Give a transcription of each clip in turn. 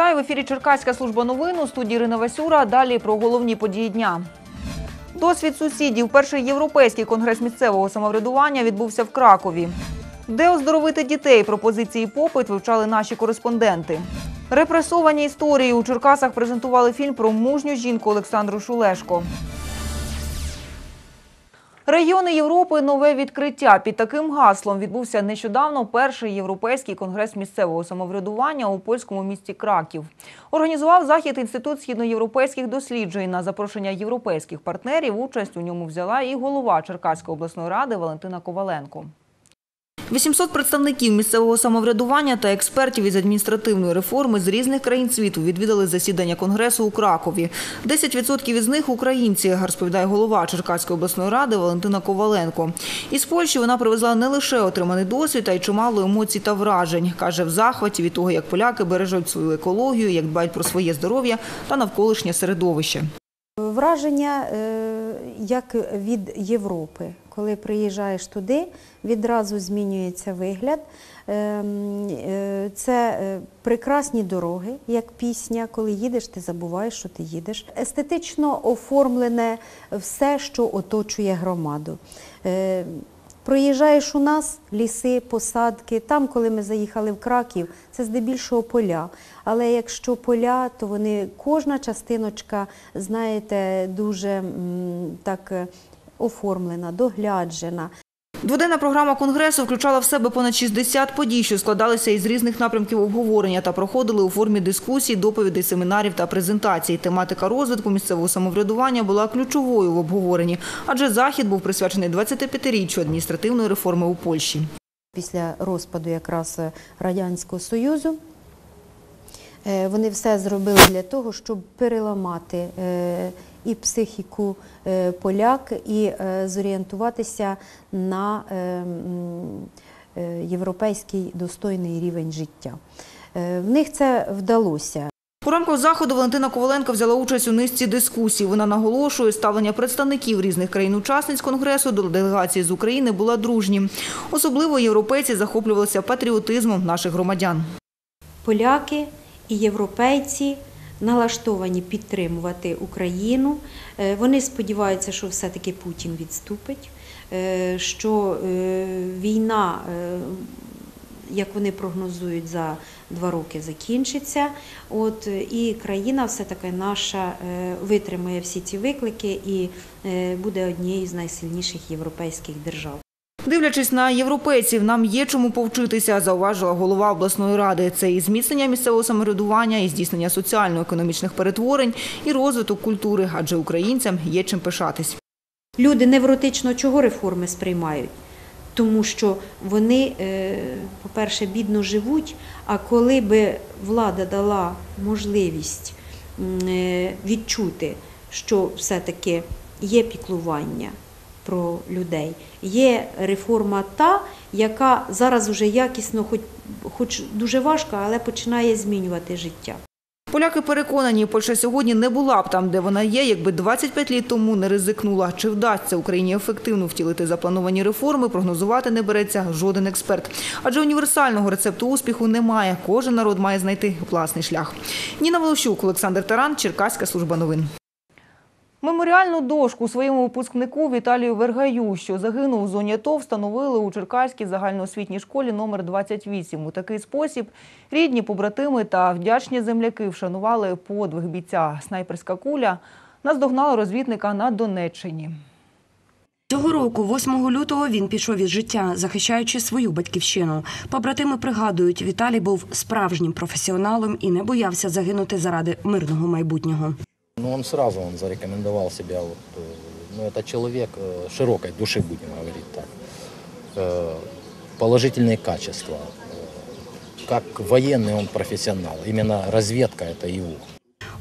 Вітаю в ефірі Черкаська служба новин у студії Ірина Васюра. Далі про головні події дня. Досвід сусідів. Перший європейський конгрес місцевого самоврядування відбувся в Кракові. Де оздоровити дітей? Пропозиції попит вивчали наші кореспонденти. Репресовані історії у Черкасах презентували фільм про мужню жінку Олександру Шулешко. Регіони Європи нове відкриття. Під таким гаслом відбувся нещодавно перший європейський конгрес місцевого самоврядування у польському місті Краків. Організував захід інститут східноєвропейських досліджень на запрошення європейських партнерів. Участь у ньому взяла і голова Черкаської обласної ради Валентина Коваленко. 800 представників місцевого самоврядування та експертів із адміністративної реформи з різних країн світу відвідали засідання конгресу у Кракові. 10% із них українці, розповідає голова Черкаської обласної ради Валентина Коваленко. Із Польщі вона привезла не лише отриманий досвід, а й чимало емоцій та вражень. Каже, в захваті від того, як поляки бережуть свою екологію, як дбають про своє здоров'я та навколишнє середовище. Враження е, як від Європи. Коли приїжджаєш туди, відразу змінюється вигляд. Ем, е, Це е, прекрасні дороги, як пісня. Коли їдеш, ти забуваєш, що ти їдеш. Естетично оформлене все, що оточує громаду. Е, Проїжджаєш у нас ліси, посадки. Там, коли ми заїхали в Краків, це здебільшого поля. Але якщо поля, то вони кожна частиночка, знаєте, дуже так оформлена, догляджена. Дводенна програма конгресу включала в себе понад 60 подій, що складалися із різних напрямків обговорення та проходили у формі дискусій, доповідей, семінарів та презентацій. Тематика розвитку місцевого самоврядування була ключовою в обговоренні, адже захід був присвячений 25-річчю адміністративної реформи у Польщі. Після розпаду якраз Радянського Союзу вони все зробили для того, щоб переламати е, і психіку е, поляк, і е, зорієнтуватися на е, е, європейський достойний рівень життя. Е, В них це вдалося. У рамках заходу Валентина Коваленко взяла участь у низці дискусій. Вона наголошує, ставлення представників різних країн-учасниць конгресу до делегації з України була дружнім. Особливо європейці захоплювалися патріотизмом наших громадян. поляки і європейці налаштовані підтримувати Україну. Е, Вони сподіваються, що все-таки Путін відступить, е, що е, війна, як вони прогнозують, за два роки закінчиться. От, і країна все-таки наша е, витримає всі ці виклики і буде однією з найсильніших європейських держав. Дивлячись на європейців, нам є чому повчитися, зауважила голова обласної ради. Це і зміцнення місцевого самоврядування, і здійснення соціально-економічних перетворень, і розвиток культури, адже українцям є чим пишатись. Люди невротично чого реформи сприймають? Тому що вони, е, по-перше, бідно живуть, а коли би влада дала можливість е, відчути, що все-таки є піклування про людей, є реформа та, яка зараз уже якісно, хоч, хоч дуже важко, але починає змінювати життя. Поляки переконані, Польща сьогодні не була б там, де вона є, якби 25 літ тому не ризикнула. Чи вдасться Україні ефективно втілити заплановані реформи, прогнозувати не береться жоден експерт. Адже універсального рецепту успіху немає. Кожен народ має знайти власний шлях. Ніна Волощук, Олександр Таран, Черкаська служба новин. Меморіальну дошку своєму випускнику Віталію Вергаю, що загинув у зоні АТО, встановили у Черкаській загальноосвітній школі номер 28. У такий спосіб рідні, побратими та вдячні земляки вшанували подвиг бійця. Снайперська куля наздогнала розвідника на Донеччині. Цього року, 8 лютого, він пішов із життя, захищаючи свою батьківщину. Побратими пригадують, Віталій був справжнім професіоналом і не боявся загинути заради мирного майбутнього. Ну, он сразу он зарекомендовал себя. Вот, э, ну, это человек э, широкой души, будем говорить так. Э, Положительные качества. Э, Как военный он профессионал. Именно разведка это его.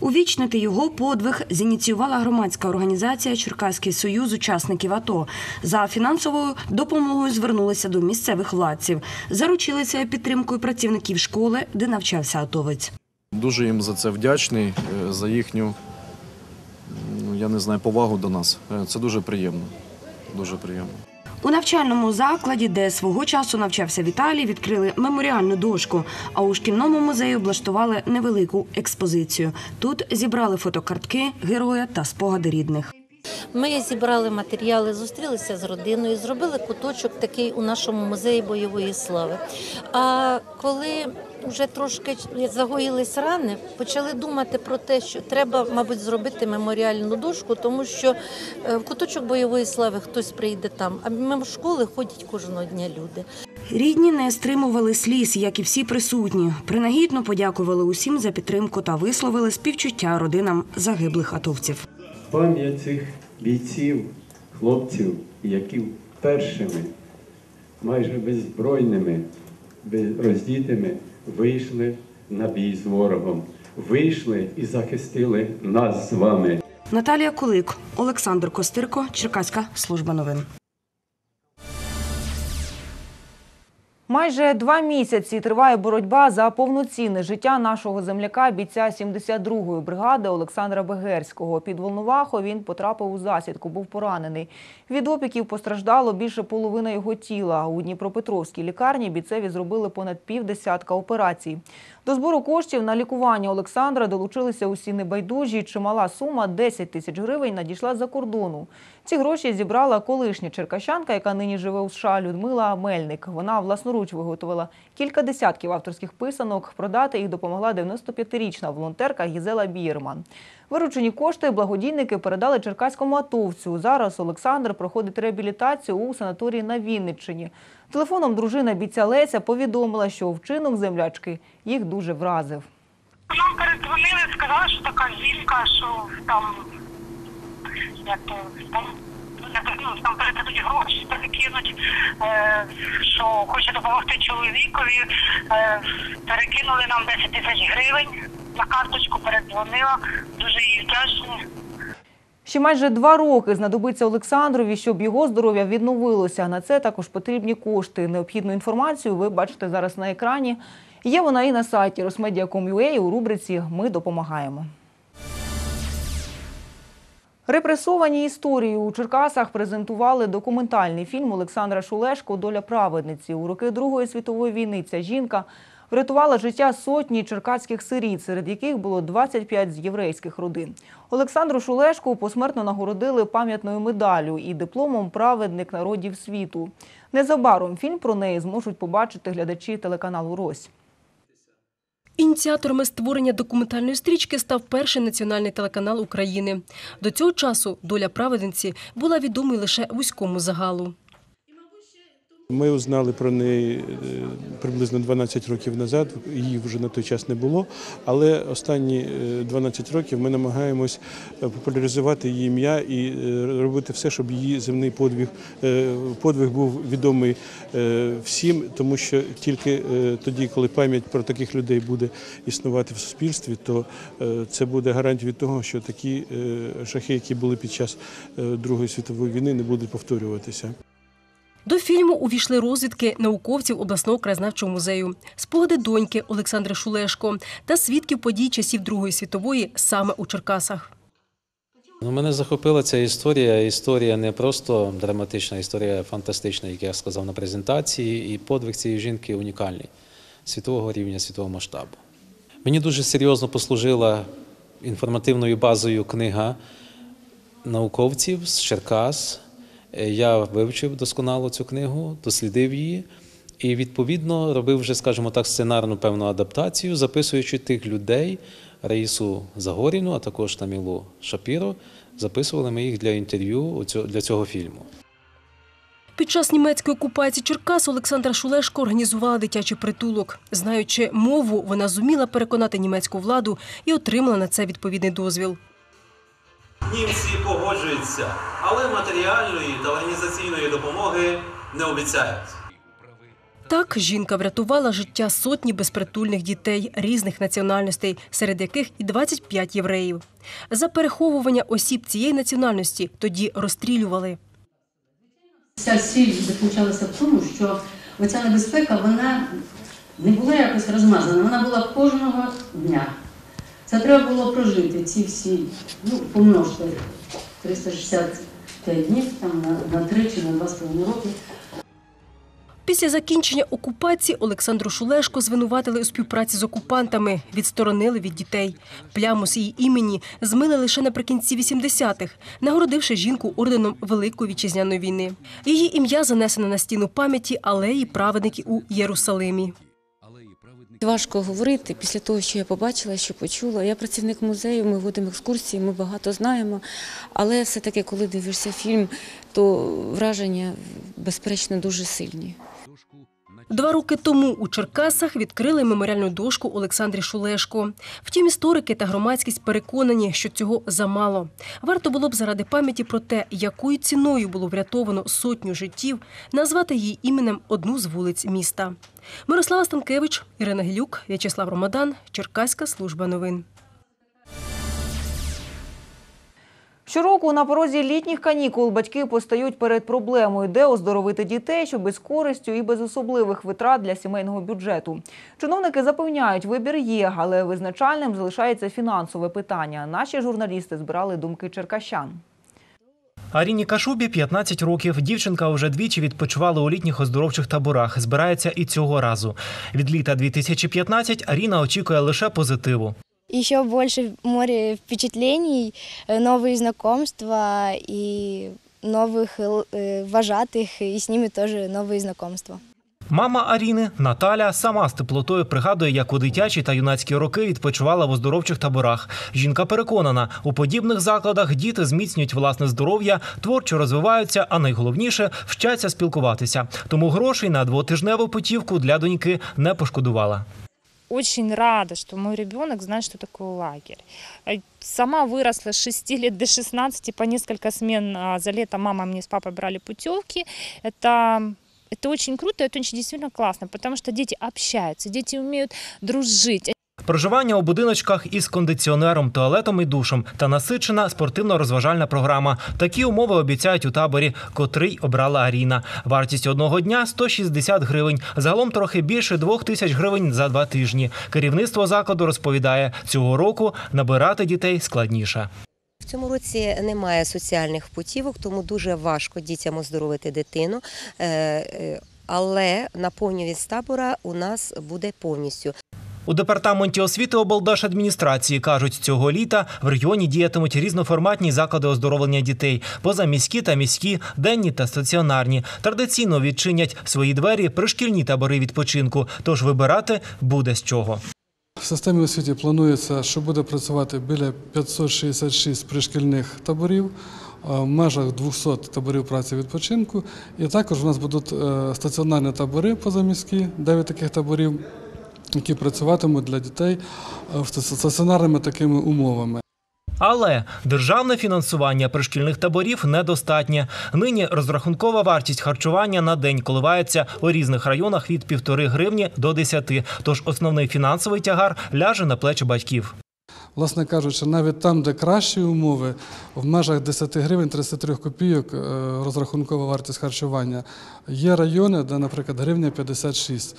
Увічнити його подвиг зініціювала громадська організація Черкаський союз учасників АТО. За фінансовою допомогою звернулися до місцевих владців. Заручилися підтримкою працівників школи, де навчався атовець. Дуже їм за це вдячний, е, за їхню, ну, я не знаю, повагу до нас. Е, Це дуже приємно. Дуже приємно. У навчальному закладі, де свого часу навчався Віталій, відкрили меморіальну дошку. А у шкільному музеї облаштували невелику експозицію. Тут зібрали фотокартки героя та спогади рідних. Ми зібрали матеріали, зустрілися з родиною, зробили куточок такий у нашому музеї бойової слави. А коли вже трошки загоїлись рани, почали думати про те, що треба, мабуть, зробити меморіальну дошку, тому що е, в куточок бойової слави хтось прийде там, а мимо школи ходять кожного дня люди. Рідні не стримували сліз, як і всі присутні. Принагідно подякували усім за підтримку та висловили співчуття родинам загиблих атовців. Пам'ять цих бійців, хлопців, які першими, майже беззбройними, без- роздітими, вийшли на бій з ворогом, вийшли і захистили нас з вами. Наталія Кулик, Олександр Костирко, Черкаська служба новин. Майже два місяці триває боротьба за повноцінне життя нашого земляка, бійця 72-ї бригади Олександра Бегерського. Під Волновахо він потрапив у засідку, був поранений. Від опіків постраждало більше половини його тіла. У Дніпропетровській лікарні бійцеві зробили понад півдесятка операцій. До збору коштів на лікування Олександра долучилися усі небайдужі. Чимала сума – 10 тисяч гривень надійшла з-за кордону. Ці гроші зібрала колишня черкащанка, яка нині живе у США, Людмила Мельник. Вона власноруч виготовила кілька десятків авторських писанок. Продати їх допомогла 95-річна волонтерка Гізела Бірман. Виручені кошти благодійники передали черкаському атовцю. Зараз Олександр проходить реабілітацію у санаторії на Вінниччині. Телефоном дружина бійця Леся повідомила, що вчинок землячки їх дуже вразив. Нам передзвонили, сказали, що така жінка, що там як то там. ну, Там передадуть гроші, перекинуть, е, що хоче допомогти чоловікові. Е, перекинули нам 10 тисяч гривень на карточку, передзвонила. Дуже їй вдячні. Ще майже два роки знадобиться Олександрові, щоб його здоров'я відновилося. На це також потрібні кошти. Необхідну інформацію ви бачите зараз на екрані. Є вона і на сайті rosmedia.com.ua у рубриці Ми допомагаємо. Репресовані історії у Черкасах презентували документальний фільм Олександра Шулешко Доля праведниці. У роки Другої світової війни ця жінка врятувала життя сотні черкаських сиріт, серед яких було 25 з єврейських родин. Олександру Шулешку посмертно нагородили пам'ятною медаллю і дипломом Праведник народів світу. Незабаром фільм про неї зможуть побачити глядачі телеканалу Рось. Ініціаторами створення документальної стрічки став перший національний телеканал України. До цього часу доля праведниці була відомою лише вузькому загалу. Ми узнали про неї е, приблизно 12 років назад. Її вже на той час не було. Але останні е, 12 років ми намагаємось е, популяризувати її ім'я і е, робити все, щоб її земний подвиг, е, подвиг був відомий е, всім, тому що тільки е, тоді, коли пам'ять про таких людей буде існувати в суспільстві, то е, це буде гарантія від того, що такі е, жахи, які були під час е, Другої світової війни, не будуть повторюватися. До фільму увійшли розвідки науковців обласного краєзнавчого музею, спогади доньки Олександри Шулешко та свідків подій часів Другої світової саме у Черкасах. Ну, мене захопила ця історія. Історія не просто драматична, історія фантастична, як я сказав на презентації, і подвиг цієї жінки унікальний світового рівня, світового масштабу. Мені дуже серйозно послужила інформативною базою книга науковців з Черкас. Е, Я вивчив досконало цю книгу, дослідив її і відповідно робив вже, скажімо так, сценарну певну адаптацію, записуючи тих людей, Раїсу Загоріну, а також Тамілу Шапіро. Записували ми їх для інтерв'ю для цього фільму. Під час німецької окупації Черкас Олександра Шулешко організувала дитячий притулок. Знаючи мову, вона зуміла переконати німецьку владу і отримала на це відповідний дозвіл. Німці погоджуються, але матеріальної та організаційної допомоги не обіцяють. Так жінка врятувала життя сотні безпритульних дітей різних національностей, серед яких і 25 євреїв. За переховування осіб цієї національності тоді розстрілювали. Вся сіль заключалася в тому, що оця небезпека вона не була якось розмазана, вона була кожного дня. Це треба було прожити, ці всі, ну, помножте 360 5 днів, там, на, на 3 чи на 2,5 роки. Після закінчення окупації Олександру Шулешко звинуватили у співпраці з окупантами, відсторонили від дітей. Пляму з її імені змили лише наприкінці 80-х, нагородивши жінку орденом Великої вітчизняної війни. Її ім'я занесено на стіну пам'яті алеї праведників у Єрусалимі. Важко говорити після того, що я побачила, що почула. Я працівник музею, ми водимо екскурсії, ми багато знаємо. Але все-таки, коли дивишся фільм, то враження, безперечно, дуже сильні. Два роки тому у Черкасах відкрили меморіальну дошку Олександрі Шулешко. Втім, історики та громадськість переконані, що цього замало. Варто було б заради пам'яті про те, якою ціною було врятовано сотню життів, назвати її іменем одну з вулиць міста. Мирослава Станкевич, Ірина Гілюк, В'ячеслав Ромадан, Черкаська служба новин. Щороку на порозі літніх канікул батьки постають перед проблемою, де оздоровити дітей, що без користю і без особливих витрат для сімейного бюджету. Чиновники запевняють, вибір є, але визначальним залишається фінансове питання. Наші журналісти збирали думки черкащан. Аріні Кашубі 15 років. Дівчинка вже двічі відпочивала у літніх оздоровчих таборах. Збирається і цього разу. Від літа 2015 Аріна очікує лише позитиву. Еще больше море впечатлений, э, новые знакомства и новых э, вожатых, и с ними тоже новые знакомства. Мама Аріни Наталя сама з теплотою пригадує, як у дитячі та юнацькі роки відпочивала в оздоровчих таборах. Жінка переконана, у подібних закладах діти зміцнюють власне здоров'я, творчо розвиваються, а найголовніше вчаться спілкуватися. Тому грошей на двотижневу путівку для доньки не пошкодувала. очень рада, что мой ребенок знает, что такое лагерь. Э, Сама выросла с 6 лет до 16, по несколько смен а, за лето мама мне с папой брали путевки. Это, это очень круто, это очень действительно классно, потому что дети общаются, дети умеют дружить. Проживання у будиночках із кондиціонером, туалетом і душем та насичена спортивно-розважальна програма. Такі умови обіцяють у таборі, котрий обрала Аріна. Вартість одного дня 160 гривень. Загалом трохи більше двох тисяч гривень за два тижні. Керівництво закладу розповідає, цього року набирати дітей складніше. В цьому році немає соціальних путівок, тому дуже важко дітям оздоровити дитину. Е, е, Але наповнюваність табора у нас буде повністю. У департаменті освіти облдержадміністрації кажуть, цього літа в регіоні діятимуть різноформатні заклади оздоровлення дітей, позаміські та міські, денні та стаціонарні. Традиційно відчинять свої двері пришкільні табори відпочинку, тож вибирати буде з чого. В системі освіти планується, що буде працювати біля 566 пришкільних таборів в межах 200 таборів праці відпочинку. І також у нас будуть е, стаціонарні табори позаміські, 9 таких таборів, які працюватимуть для дітей е, в стаціонарними такими умовами. Але державне фінансування пришкільних таборів недостатнє. Нині розрахункова вартість харчування на день коливається у різних районах від півтори гривні до десяти. Тож основний фінансовий тягар ляже на плечі батьків. Власне кажучи, навіть там, де кращі умови, в межах 10 гривень 33 копійок е, розрахункова вартість харчування. Є райони, де, наприклад, гривня 56.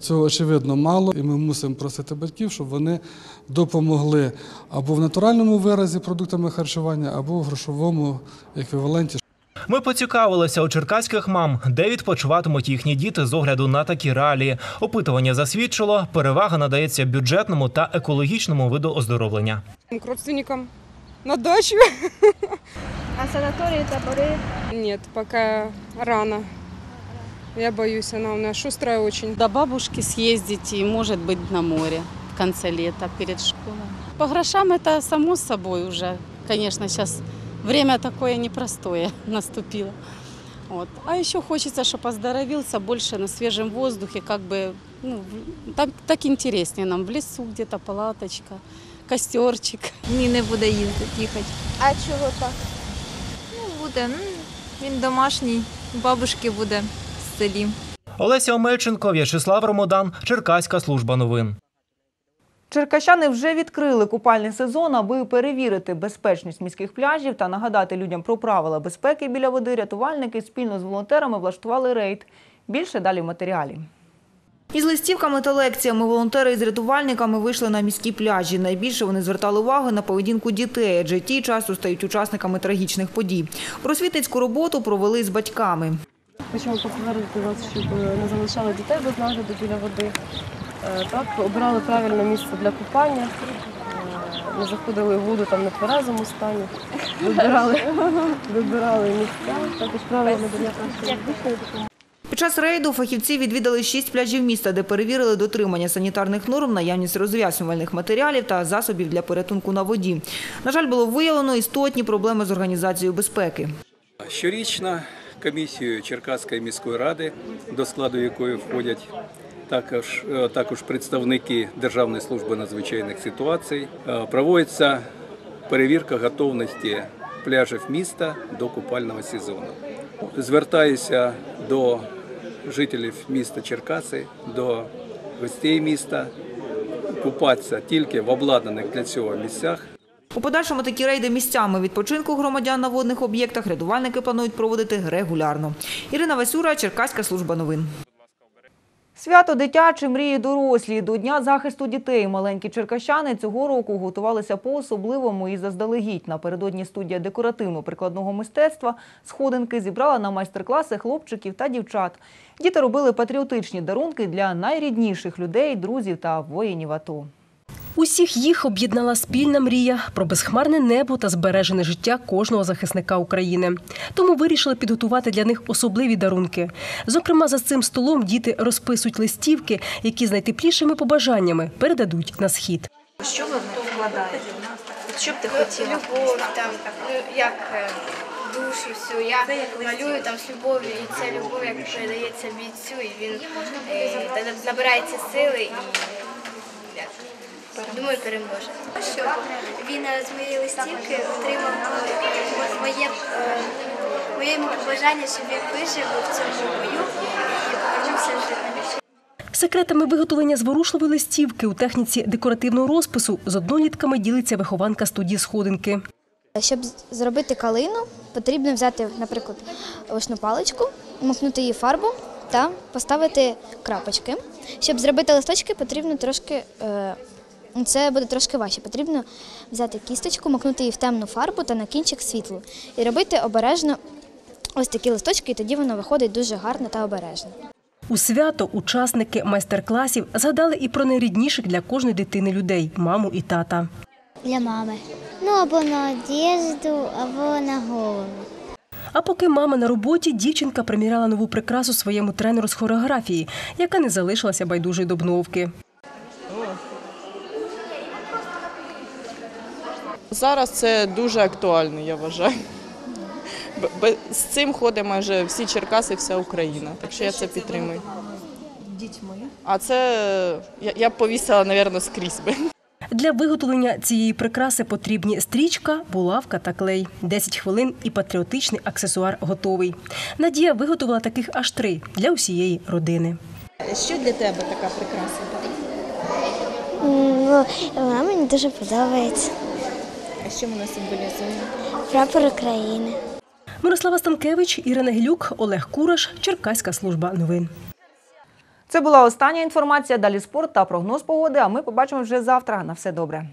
Цього очевидно мало, і ми мусимо просити батьків, щоб вони допомогли або в натуральному виразі продуктами харчування, або в грошовому еквіваленті. Ми поцікавилися у черкаських мам, де відпочиватимуть їхні діти з огляду на такі реалії. Опитування засвідчило, перевага надається бюджетному та екологічному виду оздоровлення. К родственникам на дачу. А санатории, таборы? Нет, пока рано. Я боюсь, она у нас шустрая очень. До бабушки съездить и, может быть, на море в конце лета перед школой. По грошам это само собой уже. Конечно, сейчас время такое непростое наступило. Вот. А еще хочется, чтобы оздоровился больше на свежем воздухе, как бы, ну, в- так, так интереснее нам, в лесу где-то палаточка, костерчик. Ні, не буде їздити, їхати. А чего так? Ну, буде. Ну, він домашній, у бабушки буде в селі. Олеся Омельченко, В'ячеслав Ромодан, Черкаська служба новин. Черкащани вже відкрили купальний сезон, аби перевірити безпечність міських пляжів та нагадати людям про правила безпеки біля води. Рятувальники спільно з волонтерами влаштували рейд. Більше далі в матеріалі. Із листівками та лекціями волонтери із рятувальниками вийшли на міські пляжі. Найбільше вони звертали увагу на поведінку дітей, адже ті часто стають учасниками трагічних подій. Просвітницьку роботу провели з батьками. Хочемо попередити вас, щоб не залишали дітей без нагляду біля води. Е, Так, обирали правильне місце для купання, е, не заходили в воду там на тверезому стані, вибирали, вибирали місця, також правильно надання першої допомоги. Під час рейду фахівці відвідали шість пляжів міста, де перевірили дотримання санітарних норм, наявність розв'яснювальних матеріалів та засобів для порятунку на воді. На жаль, було виявлено істотні проблеми з організацією безпеки. Щорічно комісією Черкаської міської ради, до складу якої входять також, е, також представники Державної служби надзвичайних ситуацій, е, проводиться перевірка готовності пляжів міста до купального сезону. Звертаюся до жителів міста Черкаси, до гостей міста купатися тільки в обладнаних для цього місцях. У подальшому такі рейди місцями відпочинку громадян на водних об'єктах рятувальники планують проводити регулярно. Ірина Васюра, Черкаська служба новин. Свято дитячі мрії дорослі. До Дня захисту дітей маленькі черкащани цього року готувалися по-особливому і заздалегідь. Напередодні студія декоративно-прикладного мистецтва «Сходинки» зібрала на майстер-класи хлопчиків та дівчат. Діти робили патріотичні дарунки для найрідніших людей, друзів та воїнів АТО. Усіх їх об'єднала спільна мрія про безхмарне небо та збережене життя кожного захисника України. Тому вирішили підготувати для них особливі дарунки. Зокрема, за цим столом діти розписують листівки, які з найтеплішими побажаннями передадуть на схід. Що ви вкладаєте? Що б ти хотіла? Любов, там, ну, як е, душу всю. Я малюю там з любов'ю, і ця любов, як передається бійцю, і він е, набирається сили і думаю, переможе. Що він е, з моєї листівки отримав е, моє, е, моє йому побажання, щоб він вижив в цьому бою і повернувся живим. Секретами виготовлення зворушливої листівки у техніці декоративного розпису з однолітками ділиться вихованка студії сходинки. Щоб зробити калину, потрібно взяти, наприклад, очну паличку, макнути її фарбу та поставити крапочки. Щоб зробити листочки, потрібно трошки. Це буде трошки важче. Потрібно взяти кісточку, макнути її в темну фарбу та на кінчик світлу. І робити обережно ось такі листочки, і тоді воно виходить дуже гарно та обережно. У свято учасники майстер-класів згадали і про найрідніших для кожної дитини людей маму і тата. Для мами. Ну або на одежду, або на голову. А поки мама на роботі, дівчинка приміряла нову прикрасу своєму тренеру з хореографії, яка не залишилася байдужої до обновки. Зараз це дуже актуально, я вважаю. З цим ходить майже всі Черкаси, вся Україна. Так що я це підтримую. Дітьми. А це я, я б повісила, мабуть, скрізь би. Для виготовлення цієї прикраси потрібні стрічка, булавка та клей. 10 хвилин і патріотичний аксесуар готовий. Надія виготовила таких аж три для усієї родини. Що для тебе така прикраса? Ну, вона мені дуже подобається. А що воно символізує? Прапор України. Мирослава Станкевич, Ірина Гілюк, Олег Кураш, Черкаська служба новин. Це була остання інформація. Далі спорт та прогноз погоди. А ми побачимо вже завтра. На все добре.